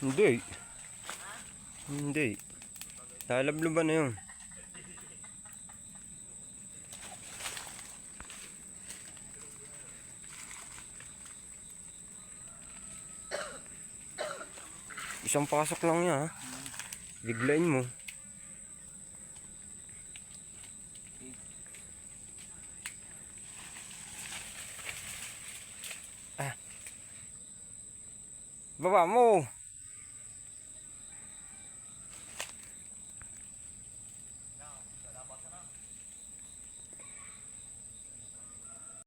Hindi. Hindi. Lalablaban na yun. Isang pasok lang niya ha. Biglain mo. Vamos!